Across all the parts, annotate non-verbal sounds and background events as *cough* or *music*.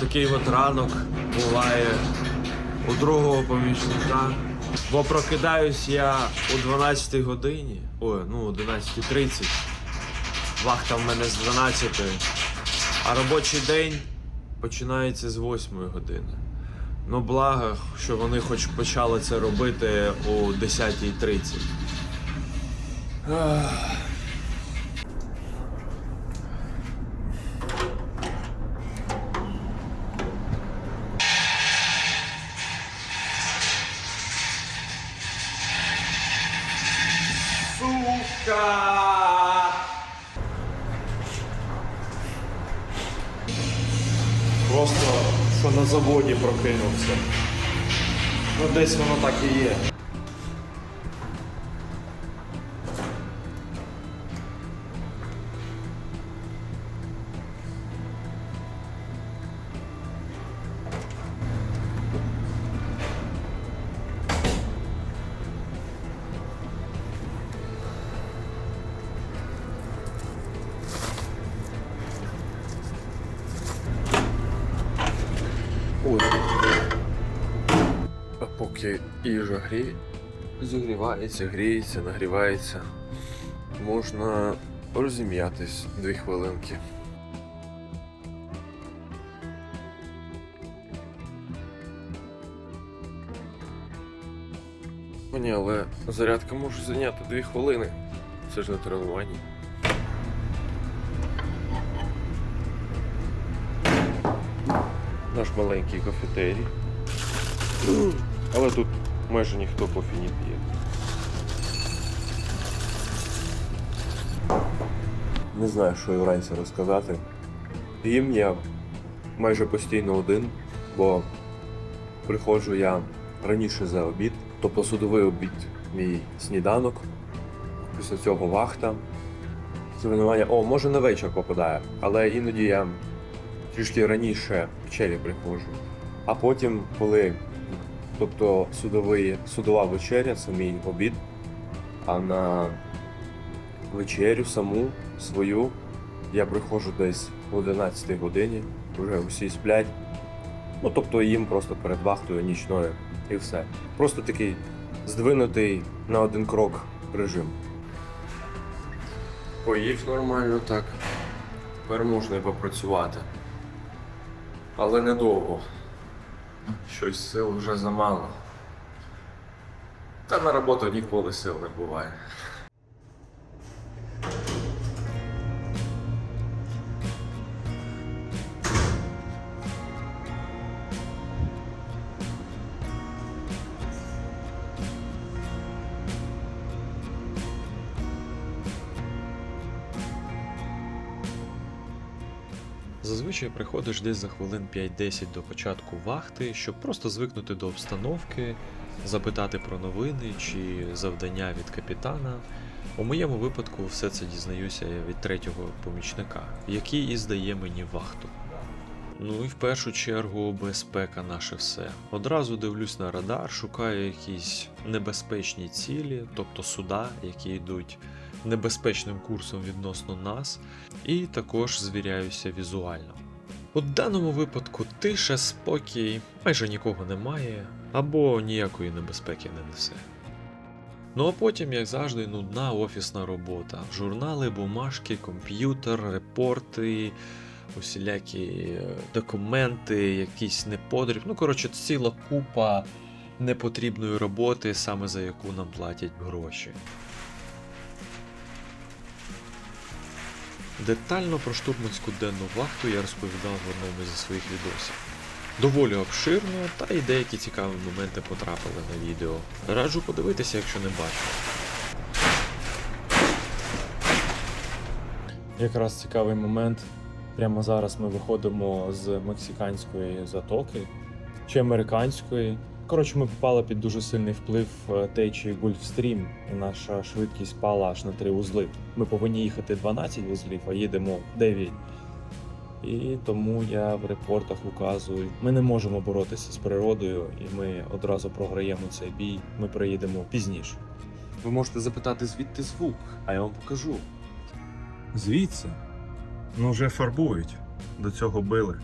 Такий от ранок буває у другого помічника. Бо прокидаюсь я о 12 годині, ой, ну 11.30. Вахта в мене з 12, а робочий день починається з 8 години. Ну, благо, що вони хоч почали це робити о 10.30. Просто що на заводі прокинувся. Ну десь воно так і є. Поки їжа гріє, зігрівається, гріється, нагрівається, можна розім'ятись дві хвилинки. Ні, але зарядка може зайняти дві хвилини. Це ж не тренування. Наш маленький кафетерій. Але тут майже ніхто кофі не п'є. Не знаю, що і вранці розказати. Їм я майже постійно один, бо приходжу я раніше за обід, тобто судовий обід мій сніданок, після цього вахта. Тренування, о, може на вечір попадає, але іноді я трішки раніше вечері приходжу. А потім, коли тобто судовий, судова вечеря, це мій обід, а на вечерю саму свою я приходжу десь о 11 годині, вже усі сплять. Ну, тобто їм просто перед вахтою нічною і все. Просто такий здвинутий на один крок режим. Поїв нормально так. Тепер можна і попрацювати. Але недовго. Щось сил вже замало. Та на роботу ніколи сил не буває. Зазвичай приходиш десь за хвилин 5-10 до початку вахти, щоб просто звикнути до обстановки, запитати про новини чи завдання від капітана. У моєму випадку все це дізнаюся від третього помічника, який і здає мені вахту. Ну і в першу чергу безпека наше все. Одразу дивлюсь на радар, шукаю якісь небезпечні цілі, тобто суда, які йдуть небезпечним курсом відносно нас, і також звіряюся візуально. У даному випадку тиша, спокій, майже нікого немає, або ніякої небезпеки не несе. Ну а потім, як завжди, нудна офісна робота. Журнали, бумажки, комп'ютер, репорти, усілякі е, документи, якийсь неподріб. Ну, коротше, ціла купа непотрібної роботи, саме за яку нам платять гроші. Детально про штурманську денну вахту я розповідав в одному зі своїх відосів. Доволі обширно, та й деякі цікаві моменти потрапили на відео. Раджу подивитися, якщо не бачили. Якраз цікавий момент. Прямо зараз ми виходимо з мексиканської затоки чи американської. Коротше, ми попали під дуже сильний вплив е, течії Гольфстрім, і наша швидкість впала аж на 3 вузли. Ми повинні їхати 12 вузлів, а їдемо 9. І тому я в репортах указую, ми не можемо боротися з природою, і ми одразу програємо цей бій. Ми приїдемо пізніше. Ви можете запитати, звідти звук, а я вам покажу. Звідси. Ну вже фарбують. До цього били.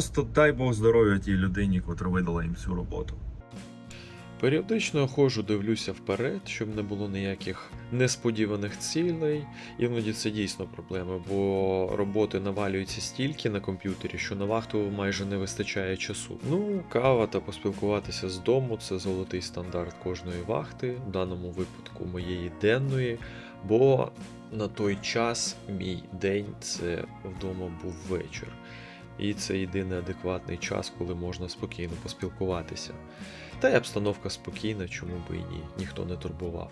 Просто дай Бог здоров'я тій людині, котра видала їм цю роботу. Періодично ходжу, дивлюся вперед, щоб не було ніяких несподіваних цілей. Іноді це дійсно проблема, бо роботи навалюється стільки на комп'ютері, що на вахту майже не вистачає часу. Ну, кава та поспілкуватися з дому це золотий стандарт кожної вахти, в даному випадку моєї денної, бо на той час мій день це вдома був вечір. І це єдиний адекватний час, коли можна спокійно поспілкуватися. Та й обстановка спокійна, чому би і ні, ніхто не турбував.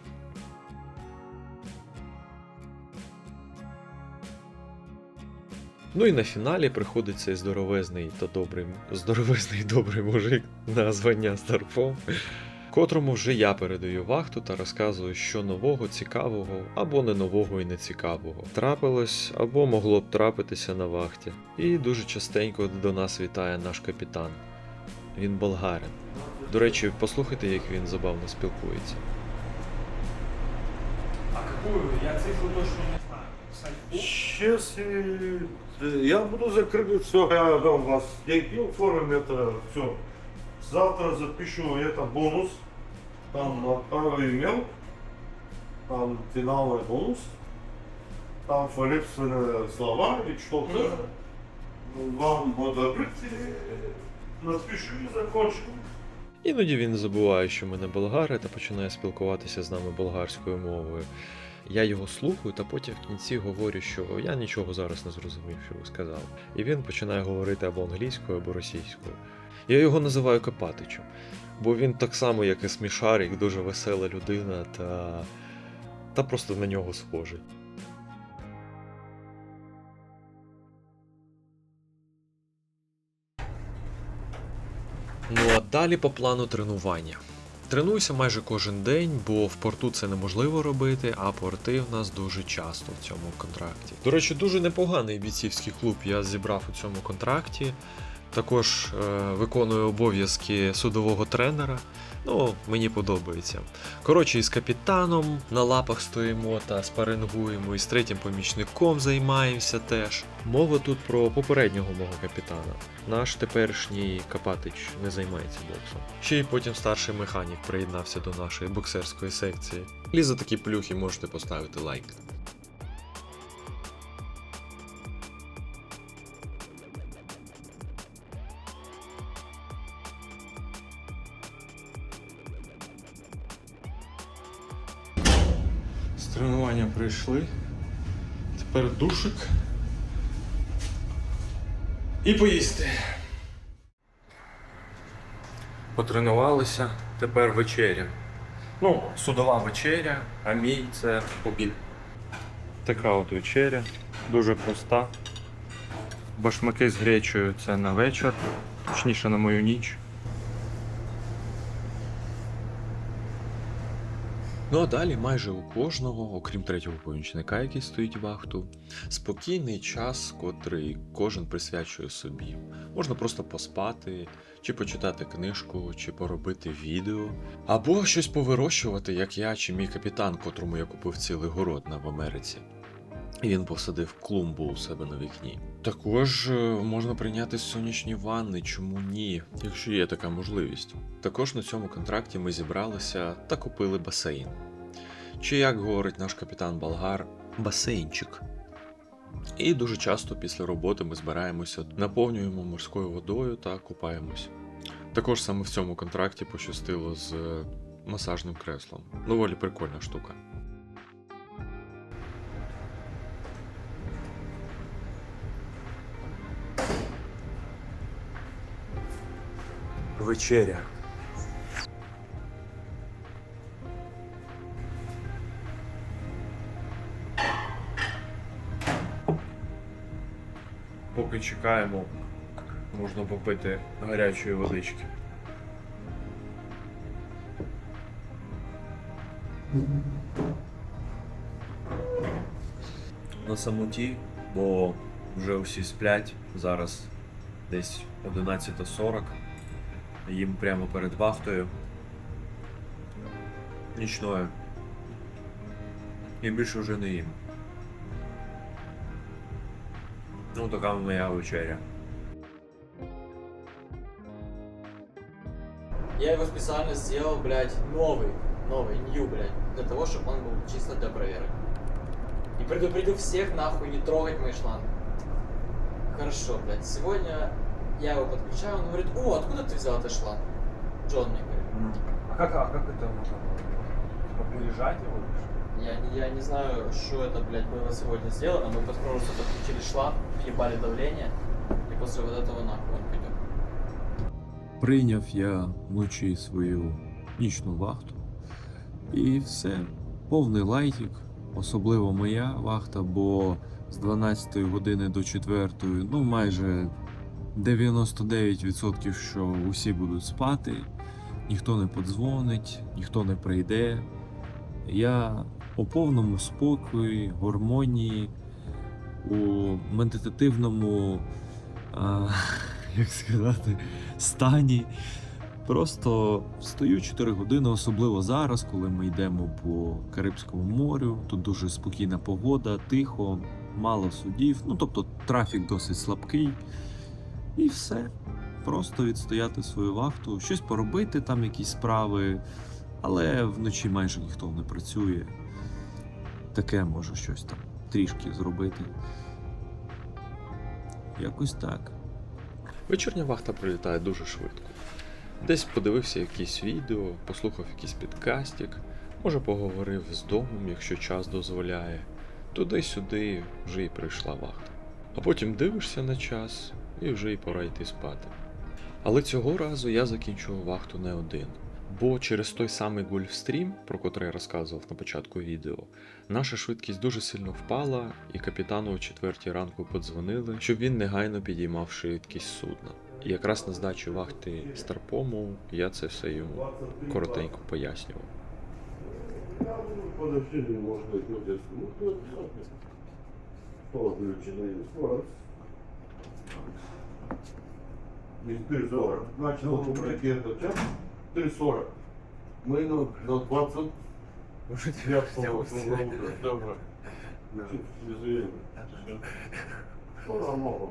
Ну і на фіналі приходить цей здоровезний та добрий, здоровезний добрий мужик на звання Старпом, котрому вже я передаю вахту та розказую, що нового, цікавого або не нового і не цікавого трапилось або могло б трапитися на вахті. І дуже частенько до нас вітає наш капітан. Він болгарин. До речі, послухайте, як він забавно спілкується. А какую? Я цифру точно не знаю. Сейчас я буду закрыть все, я дам вас деньги, оформим это все. Завтра запишу это бонус, там отправлю имейл, там финальный бонус, там хвалебственные слова и что-то. Вам одобрить, и напишу и закончу. Іноді він забуває, що ми не болгари, та починає спілкуватися з нами болгарською мовою. Я його слухаю, та потім в кінці говорю, що я нічого зараз не зрозумів, що ви сказали. І він починає говорити або англійською, або російською. Я його називаю Копатичем, бо він так само, як і Смішарик, дуже весела людина та, та просто на нього схожий. Ну а далі по плану тренування. Тренуюся майже кожен день, бо в порту це неможливо робити, а порти в нас дуже часто в цьому контракті. До речі, дуже непоганий бійцівський клуб я зібрав у цьому контракті. Також е, виконую обов'язки судового тренера. Ну, мені подобається. Коротше, із капітаном на лапах стоїмо та спарингуємо, і з третім помічником займаємося теж. Мова тут про попереднього мого капітана. Наш теперішній Капатич не займається боксом. Ще й потім старший механік приєднався до нашої боксерської секції. І за такі плюхи можете поставити лайк. Прийшли. Тепер душик. І поїсти. Потренувалися, тепер вечеря. Ну, судова вечеря, а мій це обід. Така от вечеря. Дуже проста. Башмаки з гречею це на вечір, точніше на мою ніч. Ну а далі майже у кожного, окрім третього помічника, який стоїть вахту, спокійний час, котрий кожен присвячує собі. Можна просто поспати, чи почитати книжку, чи поробити відео, або щось повирощувати, як я чи мій капітан, котрому я купив цілий город на в Америці. І він посадив клумбу у себе на вікні. Також е, можна прийняти сонячні ванни, чому ні, якщо є така можливість. Також на цьому контракті ми зібралися та купили басейн. Чи як говорить наш капітан Болгар, басейнчик. І дуже часто після роботи ми збираємося, наповнюємо морською водою та купаємось. Також саме в цьому контракті пощастило з е, масажним креслом. Доволі прикольна штука. Вечеря. Поки чекаємо, можна попити гарячої водички. На самоті, бо вже всі сплять. Зараз десь 11.40. їм прямо перед вахтою. Нічною. І більше вже не їм. Ну така моя вечеря. Я его специально сделал, блядь, новый, новый, new, блядь, для того, чтобы он был чисто для проверок. И предупредил всех, нахуй, не трогать мои шланг. Хорошо, блядь, сегодня я его подключаю, он говорит, о, откуда ты взял этот шланг? Джон мне говорит. А как, а как это можно Обрежать его? Я, не- я не знаю, что это, блядь, было сегодня сделано. Мы просто подключили шланг, въебали давление, и после вот этого нахуй он пойдет. Прийняв я вночі свою нічну вахту. І все, повний лайтік, особливо моя вахта, бо з 12 години до 4, ну майже 99% що усі будуть спати, ніхто не подзвонить, ніхто не прийде. Я у повному спокої, гармонії, у медитативному, а, *laughs* як сказати, стані. Просто стою 4 години, особливо зараз, коли ми йдемо по Карибському морю. Тут дуже спокійна погода, тихо, мало судів. Ну тобто трафік досить слабкий. І все. Просто відстояти свою вахту, щось поробити, там якісь справи, але вночі майже ніхто не працює. Таке може щось там трішки зробити. Якось так. Вечірня вахта прилітає дуже швидко. Десь подивився якісь відео, послухав якийсь підкастик, може поговорив з домом, якщо час дозволяє. Туди-сюди вже і прийшла вахта. А потім дивишся на час і вже й пора йти спати. Але цього разу я закінчував вахту не один. Бо через той самий Гольфстрім, про котрий я розказував на початку відео, наша швидкість дуже сильно впала, і капітану о четвертій ранку подзвонили, щоб він негайно підіймав швидкість судна. І якраз на здачі вахти Старпому я це все йому коротенько пояснював. Позначений форекс. Між 3,40. Значить, от прикинути час 3,40. Ми на, на 20 Уже тебя взял. Добре. Що нормально?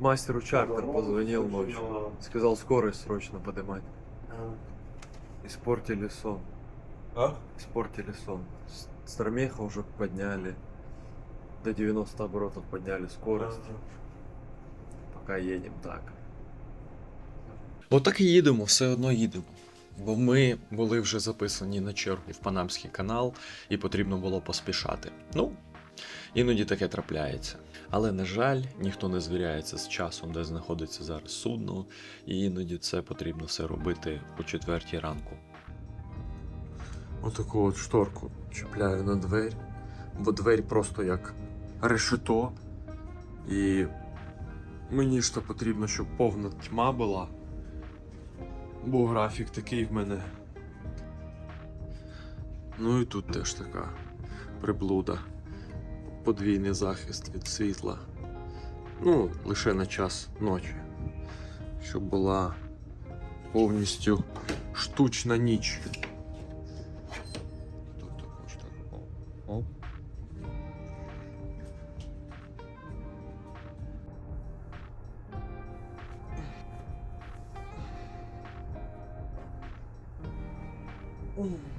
Мастеру чартер позвонил ночью. Сказал скорость срочно поднимать. Испортили сон. А? Испортили сон. Стромеха уже подняли. До 90 оборотов подняли скорость. Пока едем так. Отак і їдемо, все одно їдемо. Бо ми були вже записані на чергу в Панамський канал, і потрібно було поспішати. Ну, іноді таке трапляється. Але, на жаль, ніхто не звіряється з часом, де знаходиться зараз судно, і іноді це потрібно все робити о четвертій ранку. Отаку от шторку чіпляю на двері, бо двері просто як решето. І мені ж то потрібно, щоб повна тьма була. Бо графік такий в мене. Ну і тут теж така приблуда. Подвійний захист від світла. Ну, лише на час ночі. Щоб була повністю штучна ніч. mm.